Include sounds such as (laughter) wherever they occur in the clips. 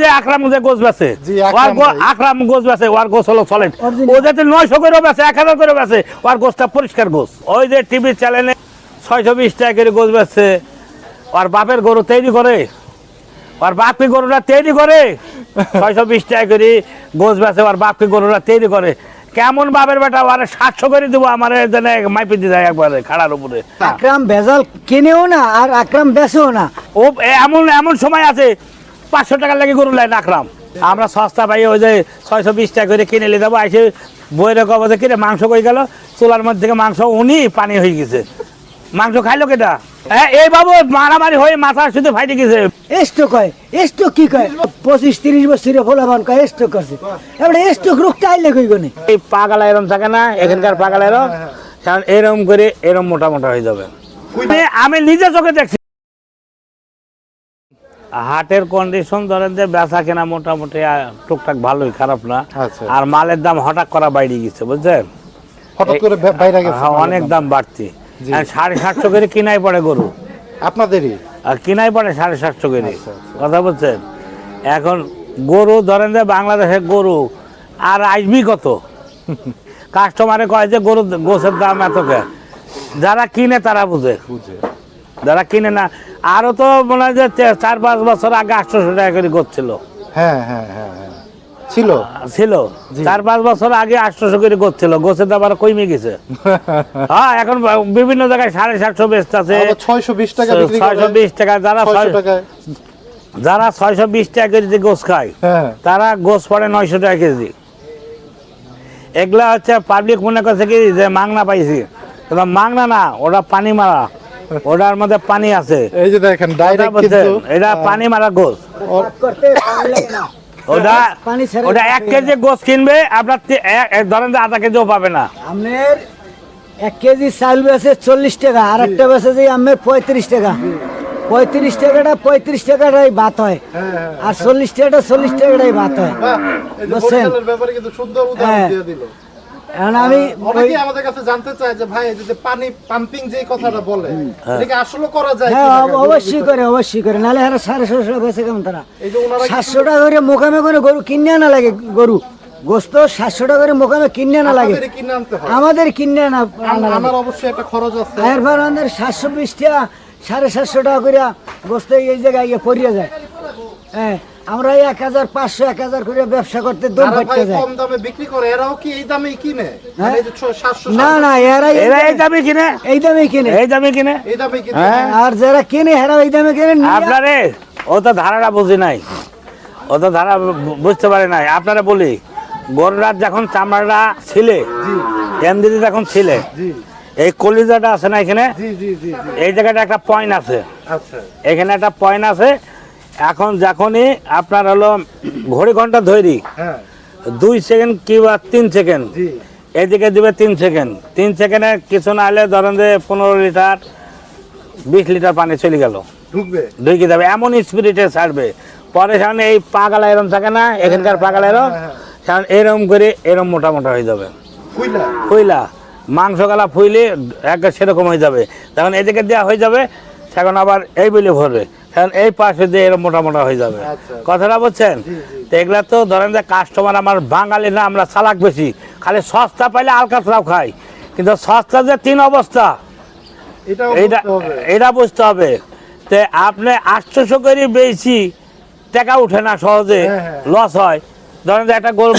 যে আকরাম যে গোছ বেছে। আকরাম গোছ বেছে ওর গোছ হলো সলিড ও যাতে নয়শো করে বেছে এক হাজার করে বেছে ওর গোছটা পরিষ্কার গোছ। ওই যে টিভি চ্যানেলে ছয়শো বিশ টাকা করে গোছ বেছে ওর বাপের গরু তৈরি করে। ওর বাপকে গরুরা তৈরি করে ছয়শো বিশ টাকা করে গোছ বেছে ওর বাপকে গরুরা তৈরি করে। কেমন বাপের বেটা ওর সাতশো করে দেবো আমার যেন মাইপি দিয়ে দেয় একবারে খাড়ার উপরে। আকরাম ভেজাল কিনেও না আর আকরাম বেচেও না। ও এমন এমন সময় আছে পাঁচশো টাকা লাগে গরু লাইন রাখলাম। আমরা সস্তা পাই ওই যে ছয়শো বিশ টাকা করে কিনে নিয়ে যাব এসে বইয়ের কবাতে কিনে মাংস কই গেল চুলার মধ্যে থেকে মাংস উনি পানি হয়ে গেছে। মাংস খাইলো কেটা হ্যাঁ এই বাবু মারামারি হয়ে মাথা শুধু ফাইটে গেছে। এস্টো কয় এস্টো কি কয়? পঁচিশ তিরিশ বছরে ফোলাবান কয় এস্টো করছে এবারে এস্টো রোগটা আইলে কই গনে? এই পাগালা এরম থাকে না এখানকার পাগালা এরম? কারণ এরম করে এরম মোটা মোটা হয়ে যাবে। আমি- আমি নিজে চোখে দেখছি। হাটের কন্ডিশন ধরেন যে বেচা কেনা মোটামুটি টুকটাক ভালোই খারাপ না। আচ্ছা। আর মালের দাম হঠাৎ করা বাইরে গেছে বুঝছেন? হঠাৎ করে বাইরে গেছে হ্যাঁ, অনেক দাম। বাড়তি সাড়ে সাতশো করে কিনাই পড়ে গরু। আপনাদেরই? আর কিনাই পড়ে সাড়ে সাতশো করে। আচ্ছা, আচ্ছা। কথা বলছেন? এখন গরু ধরেন যে বাংলাদেশের গরু আর আসবি কত? (laughs) কাস্টমারে কয় যে গরু গোছের দাম এত যারা কিনে তারা বুঝে। বুঝে। যারা কিনে না আরও তো মনে হয় যে চার পাঁচ বছর আগে আটশোশো টাকা করে করছিল হ্যাঁ হ্যাঁ হ্যাঁ হ্যাঁ। ছিল। ছিল। চার পাঁচ বছর আগে আটশোশো করে করছিল গোছের দাম আবার কমে গেছে। (laughs) হ্যাঁ এখন বিভিন্ন জায়গায় সাড়ে সাতশো বেচতে আছে। ছয়শো বিশ টাকা ছয়শো বিশ টাকা যারা ছয়শো যারা ছয়শো বিশ টাকা কেজি গোস খায় তারা গোস পড়ে নয়শো টাকা কেজি। এগুলা হচ্ছে পাবলিক মনে করছে কি যে মাংনা পাইছি। মাংনা না ওটা পানি মারা। ওটার মধ্যে পানি আছে এই যে দেখেন ডাইরেক্ট কিন্তু এটা পানি মারা গোস ওর- করতে পানি লাগে না ওটা ওটা এক কেজি গোস কিনবে আপনার ধরেন আধা কেজিও পাবে না আমের এক কেজি চাল বেছে চল্লিশ টাকা আর একটা বেছে যে আমের পঁয়ত্রিশ টাকা পঁয়ত্রিশ টাকাটা পঁয়ত্রিশ টাকাটাই ভাত হয় হ্যাঁ, হ্যাঁ। আর চল্লিশ টাকাটা চল্লিশ টাকাটাই ভাত হয় বাহ, এই যে বুঝছেন? হরিয়ালের ব্যাপারে কিন্তু সুন্দর উদাহরণ হ্যাঁ। এখন আমি অনেকেই আমাদের কাছে জানতে চায় যে ভাই এই যে পানি পাম্পিং যে কথাটা বলে এটা কি আসলে করা যায় হ্যাঁ অবশ্যই করে অবশ্যই করে। নাহলে হ্যাঁ সাড়ে ছশো বেছে কেমন তারা? সাতশো টাকা করে মোকামে করে গরু কিনে আনা লাগে গরু। গোস্ত সাতশো টাকা করে মোকামে কিনে আনা লাগে। হয়। আমাদের কিনে আনা আনা আমার অবশ্যই একটা খরচ আছে। এরপর আমাদের সাতশো বিশ টাকা সাড়ে সাতশো টাকা করে গোস্ত এই জায়গায় গিয়ে পড়িয়ে যায়। হ্যাঁ। আমরা এই এক হাজার পাঁচশো এক হাজার করে ব্যবসা করতে দম ফাটতে যায়। কম দামে বিক্রি করে এরাও কি এই দামেই কিনে? মানে এই যে ছ- সাতশো না না এরা এরা এই দামে- দামে কিনে। এই দামে কিনে। এই দামে কিনে। এই দামেই কিনে। হ্যাঁ। আর যারা কিনে এরা এই দামে কিনে। আপনারে ও তো ধারাটা বুঝি নাই। ও তো ধারা বুঝতে পারে নাই। আপনারা বলি গরুরার যখন চামড়াটা ছিলে জি। যখন ছিলে এই কলিজাটা আছে না এখানে? জি জি জি জি। এই জায়গাটা একটা পয়েন্ট আছে। আচ্ছা। এখানে একটা পয়েন্ট আছে। এখন যখনই আপনার হলো ঘড়ি ঘণ্টা ধরি হ্যাঁ। দুই সেকেন্ড কিংবা তিন সেকেন্ড এদিকে দিবে তিন সেকেন্ড। তিন সেকেন্ডে কিছু না হলে ধরেন যে পনেরো লিটার বিশ লিটার পানি চলে গেল। ঢুকবে। ঢুকে যাবে। এমন স্পিরিটে ছাড়বে। পরে সামনে এই পাগালা এরম থাকে না এখানকার পাগালা এরম হ্যাঁ, সামনে এরম করে এরম মোটা মোটা হয়ে যাবে। ফুইলা? ফুইলা। মাংস গালা ফুইলে এক সেরকম হয়ে যাবে। তখন এদিকে দেওয়া হয়ে যাবে তখন আবার এই বলে ভরবে। তখন এই পাশে দিয়ে এরম মোটা মোটা হয়ে যাবে। আচ্ছা। কথাটা বলছেন। তো এগুলা তো ধরেন যে কাস্টমার আমার বাঙালি না আমরা চালাক বেশি। খালি সস্তা পাইলে আলকাতরাও খাই কিন্তু সস্তা যে তিন অবস্থা এইটা এটা বুঝতে হবে। তে আপনি আটশোশো করে বেশি টাকা উঠে না সহজে হ্যাঁ, হ্যাঁ। লস হয়। ধরেন যে একটা গরু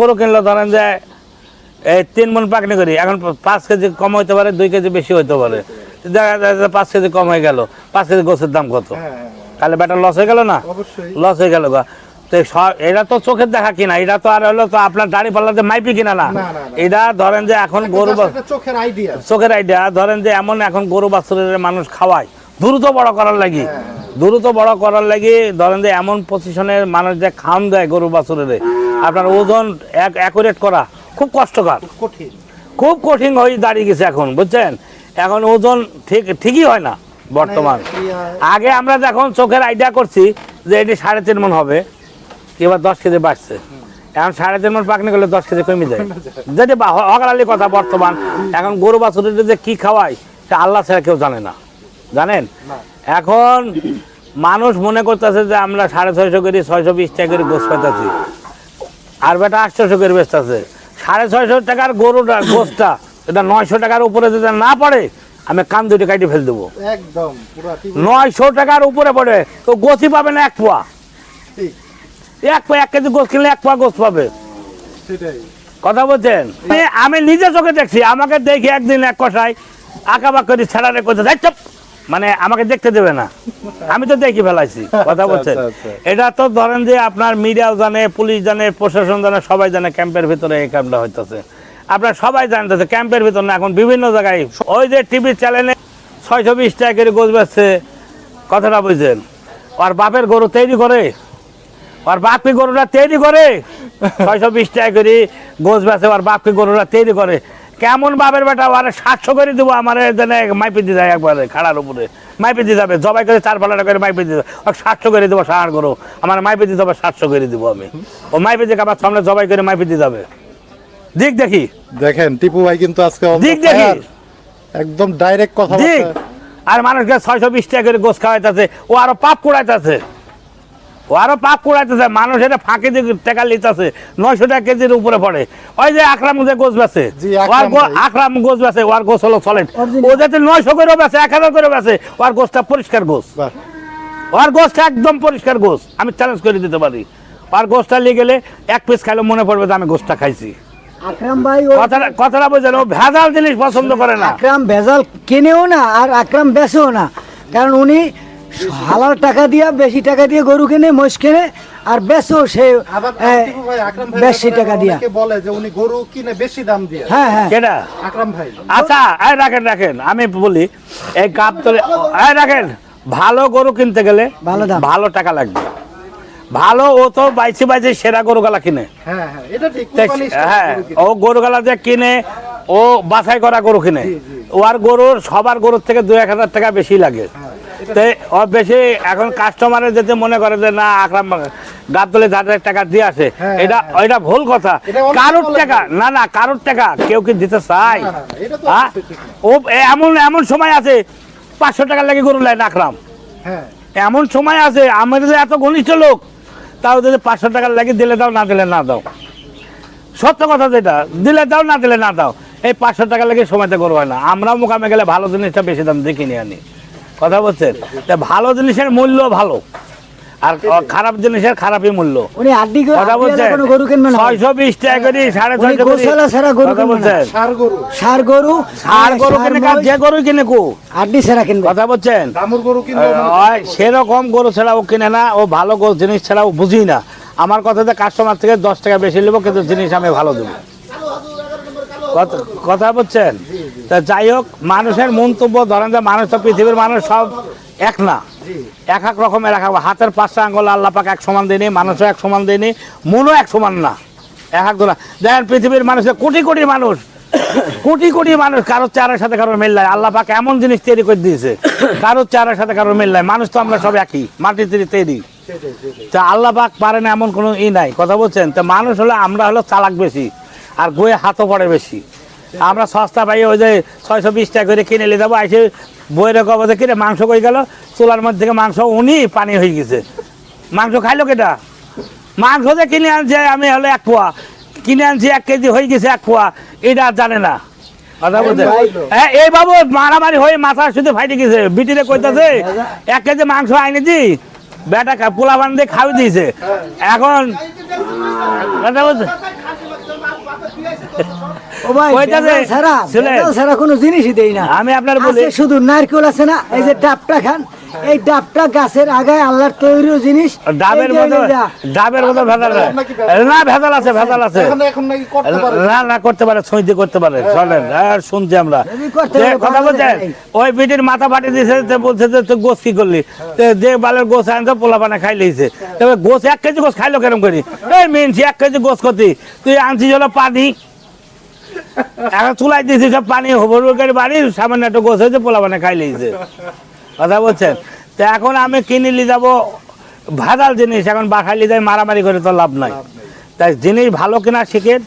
গরু কিনলে ধরেন যে এই তিন মন পাকনি করি এখন পাঁচ কেজি কম হইতে পারে দুই কেজি বেশি হইতে পারে। দেখা যায় পাঁচ কেজি কম হয়ে গেল। পাঁচ কেজি গোছের দাম কত? হ্যাঁ হ্যাঁ, তাহলে বেটা লস হয়ে গেল না? লস হয়ে গেল। তো এটা তো চোখের দেখা কিনা এটা তো আর হলো তো আপনার দাড়ি পাল্লাতে মাইপি কিনা না। এটা ধরেন যে এখন গরু চোখের আইডিয়া চোখের আইডিয়া ধরেন যে এমন এখন গরু বাছুরের মানুষ খাওয়ায় দ্রুত বড় করার লাগি। দ্রুত বড় করার লাগি ধরেন যে এমন পজিশনের মানুষ যে খাম দেয় গরু বাছুরের। আপনার ওজন অ্যাকুরেট করা খুব কষ্টকর। কঠিন। খুব কঠিন হয়ে দাঁড়িয়ে গেছে এখন বুঝছেন? এখন ওজন ঠিক ঠিকই হয় না বর্তমান। মানে আগে আমরা যখন চোখের আইডিয়া করছি যে এটি সাড়ে তিন মন হবে এবার দশ কেজি বাড়ছে। এখন সাড়ে তিন মন পাকনি করলে দশ কেজি কমে যায়। (laughs) যেটি অকালালি কথা বর্তমান এখন গরু বাছুরের যে কী খাওয়ায় সে আল্লাহ ছাড়া কেউ জানে না। জানেন? এখন মানুষ মনে করতেছে যে আমরা সাড়ে ছয়শো করে ছয়শো বিশ টাকা করে গোস পেতেছি আর বেটা আটশোশো করে বেচতেছে সাড়ে ছয়শো টাকার গরুটা গোসটা এটা নয়শো টাকার উপরে যদি না পড়ে আমি কান দুটি কাটি ফেল দেবো। একদম নয়শো টাকার উপরে পড়ে তো গোসই পাবে না এক পোয়া? এক পোয়া এক কেজি গোস কিনলে এক পোয়া গোস পাবে। কথা বলছেন? আমি- নিজে চোখে দেখছি আমাকে দেখি একদিন এক কষাই আঁকাবাক করে ছেড়ারে করতে দেখ চুপ। মানে আমাকে দেখতে দেবে না। আমি তো দেখি ফেলাইছি কথা বলছেন? আচ্ছা, আচ্ছা। এটা তো ধরেন যে আপনার মিডিয়াও জানে পুলিশ জানে প্রশাসন জানে সবাই জানে ক্যাম্পের ভিতরে এই ক্যাম্পটা হইতেছে। আপনারা সবাই জানতেছে ক্যাম্পের ভিতর না, এখন বিভিন্ন জায়গায় ওই যে টিভি চ্যানেলে ছয়শো বিশ টাকা করে গোছ বেচছে। কথাটা বুঝছেন আর বাপের গরু তৈরি করে। আর বাপকে গরুরা তৈরি করে। ছয়শো বিশ টাকা করে গোছ বেচে আর বাপকে গরুরা তৈরি করে। কেমন বাপের বেটা আরে সাতশো করে দেবো, আমার মাইপে দিয়ে যায় একবারে খাড়ার উপরে। মাইপে দিয়ে যাবে, জবাই করে চার পালাটা করে মাইপে দিয়ে আর সাতশো করে দেবো সাহার গরু, আমার মাইপে দিতে হবে সাতশো করে দেবো আমি। ও মাইপে দিয়ে আবার সামনে জবাই করে মাইপে দিয়ে যাবে। দিক দেখি। দেখেন টিপু ভাই কিন্তু আজকে দিক দেখি। একদম ডাইরেক্ট কথা দিক। আর মানুষকে ছয়শো বিশ টাকা করে গোছ খাওয়াইতেছে ও আরও পাপ কুড়াইতেছে। ও আরও পাপ কুড়াইতেছে মানুষ এটা ফাঁকি দিয়ে টাকা লিতেছে নয়শো টাকা কেজির উপরে পড়ে। ওই যে আকরাম যে গোছ বেছে জি, ওর আকরাম গো- আকরাম গোছ বেছে ওর গোছ হলো Original। ও যাতে নয়শো করে বেছে এক হাজার করে বেছে ওর গোছটা পরিষ্কার বাহ, ওর গোছটা একদম পরিষ্কার গোছ আমি চ্যালেঞ্জ করে দিতে পারি। ওর গোছটা নিয়ে গেলে এক পিস খাইলে মনে পড়বে যে আমি গোছটা খাইছি। আকরাম ভাই কথাটা কথাটা বোঝেন ও ভেজাল জিনিস পছন্দ করে না। আকরাম ভেজাল কিনেও না আর আকরাম বেচেও না। কারণ উনি হালাল টাকা দিয়ে বেশি টাকা দিয়ে গরু কিনে মোষ কিনে আর বেচেও সে বেশি টাকা দিয়া। বলে যে উনি গরু কিনে বেশি দাম দিয়ে। হ্যাঁ হ্যাঁ। কেটা আকরাম ভাই। আচ্ছা এই রাখেন রাখেন। আমি বলি এই কাপ তোলে এই রাখেন ভালো গরু কিনতে গেলে ভালো দাম। ভালো টাকা লাগবে। ভালো ও তো বাইশে বাইশে সেরা গরু গালা কিনে। হ্যাঁ হ্যাঁ হ্যাঁ। ও গরু গালা যে কিনে ও বাছাই করা গরু কিনে। ও আর গরুর সবার গরুর থেকে দু এক হাজার টাকা বেশি লাগে। তো ও বেশি এখন কাস্টমারের যেতে মনে করে যে না আকরাম গাব দলে হাজার টাকা দিয়ে আসে হ্যাঁ, এটা হ্যাঁ। এটা ভুল কথা। কারোর টাকা না না কারোর টাকা কেউ কি দিতে চায়? হ্যাঁ? ও এমন এমন সময় আছে পাঁচশো টাকা লাগে গরু লাইন আকরাম। হ্যাঁ। এমন সময় আছে আমাদের এত ঘনিষ্ঠ লোক তাও যদি পাঁচশো টাকা লাগে দিলে দাও, না দিলে না দাও। সত্য কথা যেটা, দিলে দাও, না দিলে না দাও, এই পাঁচশো টাকা লাগে সময়তে হয় না। আমরাও মোকামে গেলে ভালো জিনিসটা বেশি দাম দিয়ে কিনে আনি। কথা বলছেন? তা ভালো জিনিসের মূল্য ভালো। আর খারাপ জিনিসের খারাপই মূল্য। উনি আড্ডি করে কথা বলছেন? কোনো গরু কিনবে না। ছয়শো বিশ টাকা করে সাড়ে উনি ছয়শো করে গোশালা ছাড়া গরু কথা বলছেন? সার গরু। সার গরু আর গরু কিনে কার যে গরু কিনে কো? আড্ডি ছাড়া কিনবে। কথা বলছেন? দামুর গরু কিনলে ওই সেরকম গরু ছাড়া ও কিনে না ও ভালো গরু জিনিস ছাড়া ও বুঝি না। আমার কথাতে কাস্টমার থেকে দশ টাকা বেশি নেব কিন্তু জিনিস আমি ভালো দেবো। কথা- কথা বলছেন? তা যাই হোক মানুষের মন্তব্য ধরেন যে মানুষ তো পৃথিবীর মানুষ সব এক না। এক এক রকমের এক হাতের পাঁচটা আঙ্গুল আল্লাহ পাক এক সমান দেয়নি মানুষও এক সমান দেয়নি মনও এক সমান না। এক এক ধরা দেখেন পৃথিবীর মানুষের কোটি কোটি মানুষ কোটি কোটি মানুষ কারোর চেহারার সাথে কারোর মিল নাই। আল্লাহ পাক এমন জিনিস তৈরি করে দিয়েছে কারোর চেহারার সাথে কারোর মিল নাই। মানুষ তো আমরা সব একই মাটির তৈরি তৈরি। তা আল্লাহ পাক পারে না এমন কোনো ই নাই। কথা বলছেন? তা মানুষ হলো আমরা হলো চালাক বেশি আর বইয়ে হাতও পড়ে বেশি। আমরা সস্তা পাই ওই যে ছয়শো বিশ টাকা করে কিনে নিয়ে যাব আইসে বইয়ের কবাতে কিনে মাংস কই গেল চুলার মধ্যে থেকে মাংস উনি পানি হয়ে গেছে। মাংস খাইলো কেটা মাংস যে কিনে আনছে আমি হলো এক পোয়া কিনে আনছি এক কেজি হয়ে গেছে এক পোয়া এটা আর জানে না। কথা হ্যাঁ এই বাবু মারামারি হয়ে মাথা শুধু ফাইটে গেছে বিটিরে কইতাছে এক কেজি মাংস আইনে দি বেটা পোলা বান দিয়ে খাওয়াই দিয়েছে। এখন কথা বলছে ও ভাই কোনো জিনিসই দেই না। আমি আপনার বলি শুধু নারকেল আছে না এই যে টাপটা খান এই ডাবটা গাছের আগায় আল্লাহর তৈরি জিনিস। ডাবের এই যে মতো এটা। ডাবের মতো ভেজাল। না ভেজাল আছে ভেজাল আছে। এখন এখন নাকি করতে পারে। না না করতে পারে ছুঁইতে করতে পারে। চলেন আর শুনছি আমরা। কথা বলছেন ওই পিটির মাথা ফাটি দিয়েছে তো বলছে যে তুই গোস কি করলি? তো যে বালের গোস আনতো পোলা পানা খাই লিয়েছে তবে গোস এক কেজি গোস খাইলো কেরম করি? এই মিনছি এক কেজি গোস করতি তুই আনছিস হলো পানি। এখন চুলাই দিয়েছিস সব পানি হবর করে বাড়ি সামান্য একটা গোস হয়েছে পোলা পানা খাই লিয়েছে কথা বলছেন? তো এখন আমি কিনে নিয়ে যাব ভেজাল জিনিস এখন বাসায় নিয়ে যাই মারামারি করে তো লাভ নাই। তাই জিনিস ভালো কেনা শিখেন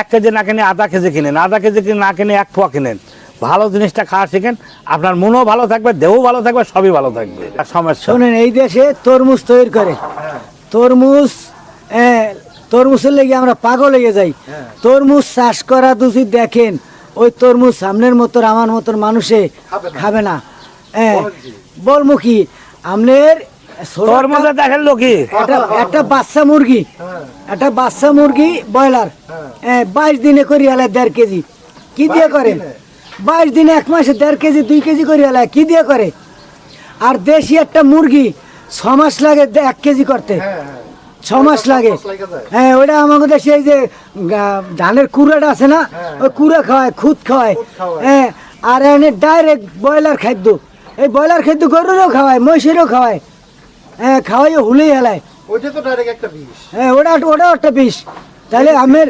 এক কেজি না কিনে আধা কেজি কিনেন আধা কেজি কিনে না কিনে এক পোয়া কিনেন। ভালো জিনিসটা খাওয়া শিখেন আপনার মনও ভালো থাকবে দেহও ভালো থাকবে সবই ভালো থাকবে। আর সমস্যা? শোনেন এই দেশে তরমুজ তৈরি করে। তরমুজ তরমুজের লেগে আমরা পাগল হয়ে যাই। তরমুজ চাষ করা যদি দেখেন ওই তরমুজ সামনের মতো আমার মতন মানুষে খাবে না। কি আপনার ছোট দেখেন লোকি একটা একটা বাচ্চা মুরগি হ্যাঁ একটা বাচ্চা মুরগি ব্রয়লার। বাইশ দিনে করি আলায় দেড় কেজি। কি দিয়ে করে? বাইশ দিনে এক মাসে দেড় কেজি দুই কেজি করি আলায়। কি দিয়ে করে? আর দেশি একটা মুরগি ছ মাস লাগে এক কেজি করতে। হ্যাঁ হ্যাঁ। ছ মাস লাগে। হ্যাঁ ওইটা আমাদের দেশে এই যে ধানের কুড়াটা আছে না হ্যাঁ। ওই কুড়া খাওয়ায় খুদ খাওয়ায়। খুদ খাওয়ায়। হ্যাঁ আর এনে ডাইরেক্ট ব্রয়লার খাদ্য। এই ব্রয়লার খাদ্য গরুরও খাওয়ায় মহিষেরও খাওয়ায়। হ্যাঁ খাওয়াইও হুলেই হেলায়। ওইটা তো ডাইরেক্ট একটা বিষ। হ্যাঁ ওটা ওটাও একটা বিষ। তাহলে আমের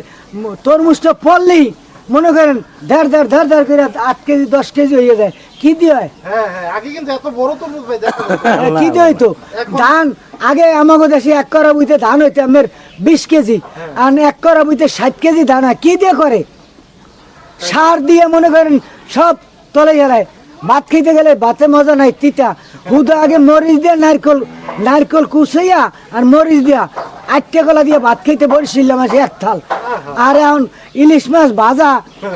তরমুজটা পড়লেই মনে করেন ধার ধার ধার ধার করে আট কেজি দশ কেজি হয়ে যায়। কি দিয়ে হয়? হ্যাঁ হ্যাঁ আগে কিন্তু এত বড় তরমুজ ভাই দেখা। যেত না। হ্যাঁ, কি দিয়ে হইতো? ধান আগে আমাকে দেশে এক করা বুঝতে ধান হইতে আমের বিশ কেজি আর এক করা বুঝতে ষাট কেজি ধান হয়। কি দিয়ে করে? সার দিয়ে মনে করেন সব তলে গেলায় ভাত খেতে গেলে ভাতে মজা নাই তিতা। হুদা আগে মরিচ দিয়ে নারকল নারকল কুচাইয়া আর মরিচ দিয়া আটটা কলা দিয়ে ভাত খেতে বসছিলাম আছে এক থাল। আর এখন ইলিশ মাছ ভাজা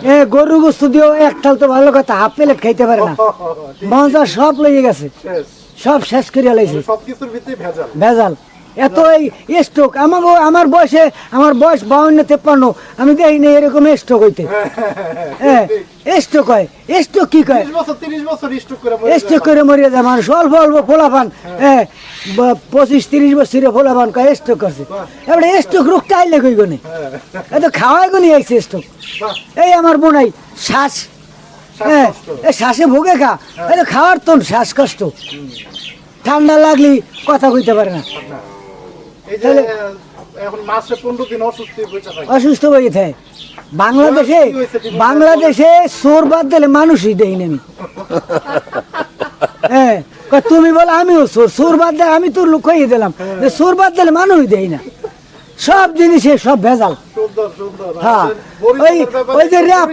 এ, গরু গোস্ত দিয়েও এক থাল তো ভালো কথা হাফ প্লেট খাইতে পারে না। (laughs) মজা সব লেগে গেছে। সব শেষ করিয়া লাইছে। ভেজাল। ভেজাল। এত এই স্ট্রোক আমার আমার বয়সে আমার বয়স বাউন্ন তেপ্পান্ন। আমি দেখি না এরকম স্ট্রোক হইতে। (laughs) হ্যাঁ স্ট্রোক হয়। স্ট্রোক কি কয়? স্ট্রোক করে মরিয়া যায়। মানুষ। অল্প অল্প ফোলা পান হ্যাঁ পঁচিশ তিরিশ বছরে ফোলা পান কয় স্ট্রোক করছে এবারে স্ট্রোক রোগটা আইলে কই গনে? এত খাওয়াই গনি আইছে স্ট্রোক এই আমার বোনাই শ্বাস। হ্যাঁ এই শ্বাসে ভোগে খা এই তো খাওয়ার তো শ্বাসকষ্ট। ঠান্ডা লাগলি কথা কইতে পারে না। অসুস্থ হয়ে। হয়ে থাকে বাংলাদেশে? বাংলাদেশে সোর বাদ দিলে মানুষই দেই না আমি। (laughs) হ্যাঁ তুমি বলো আমিও সোর সোর বাদ দিলে আমি তোর লোক কইয়ে দিলাম। যে সোর বাদ দিলে মানুষই দেই না। সব জিনিসে সব ভেজাল। হ্যাঁ। ওই ওই যে র্যাপ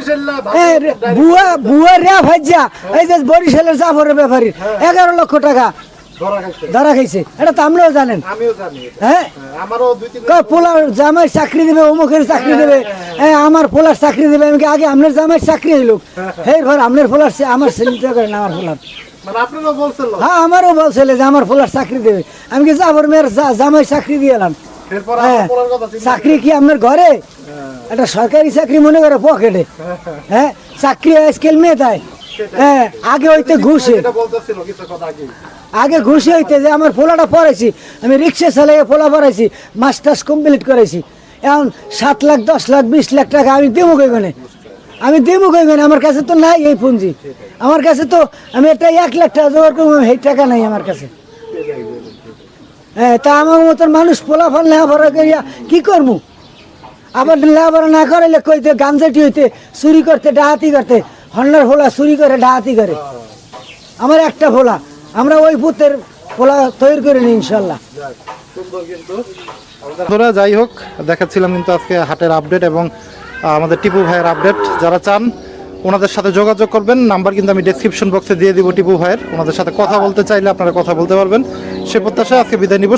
direct- বুয়া বুয়া র্যাপ হাজ্জা এই যে বরিশালের জাফরের ব্যাপারী এগারো লক্ষ টাকা ধরা খাইছে। এটা তো আমরাও জানেন। আমিও জানি হ্যাঁ? হ্যাঁ, পোলার জামাই চাকরি দেবে অমুকের চাকরি দেবে। হ্যাঁ আমার পোলার চাকরি দেবে। আমি আগে আপনার জামাই চাকরি হইল? ঘর পোলার আমার ছেলেটা করেন আমার পোলার। মানে হ্যাঁ আমারও বলছিল যে আমার পোলার চাকরি দেবে। আমি কি যাবর মেয়ের জামাই চাকরি দিয়ে এলাম? হ্যাঁ। চাকরি কি আপনার ঘরে? একটা সরকারি চাকরি মনে করে পকেটে। হ্যাঁ? চাকরি আজকাল মেয়ে দেয়। হ্যাঁ আগে হইতে ঘুষে। এটা আগে। ঘুষি হইতে যে আমার পোলাটা পড়াইছি আমি রিক্সা চালিয়ে পোলা পড়াইছি মাস্টার্স কমপ্লিট করেছি এখন সাত লাখ দশ লাখ বিশ লাখ টাকা আমি দেবো কইগনে আমি দেবো কইগনে আমার কাছে তো নাই এই পুঁজি। আমার কাছে তো আমি একটা এক লাখ টাকা জোগাড় করব সেই টাকা নাই আমার কাছে। হ্যাঁ তা আমার মতন মানুষ পোলা ফল লেখাপড়া করিয়া কি করব? আবার লেখাপড়া না করাইলে কইতে গাঞ্জাটি হইতে চুরি করতে ডাহাতি করতে হন্ডার ফোলা চুরি করে ডাহাতি করে। আমার একটা ফোলা আমরা ওই পুতের ফোলা তৈরি করে নিই ইনশাল্লাহ। বন্ধুরা, যাই হোক, দেখাচ্ছিলাম কিন্তু আজকে হাটের আপডেট এবং আমাদের টিপু ভাইয়ের আপডেট যারা চান, ওনাদের সাথে যোগাযোগ করবেন। নাম্বার কিন্তু আমি ডেসক্রিপশন বক্সে দিয়ে দিব টিপু ভাইয়ের। ওনাদের সাথে কথা বলতে চাইলে আপনারা কথা বলতে পারবেন। সে প্রত্যাশায় আজকে বিদায় নিব।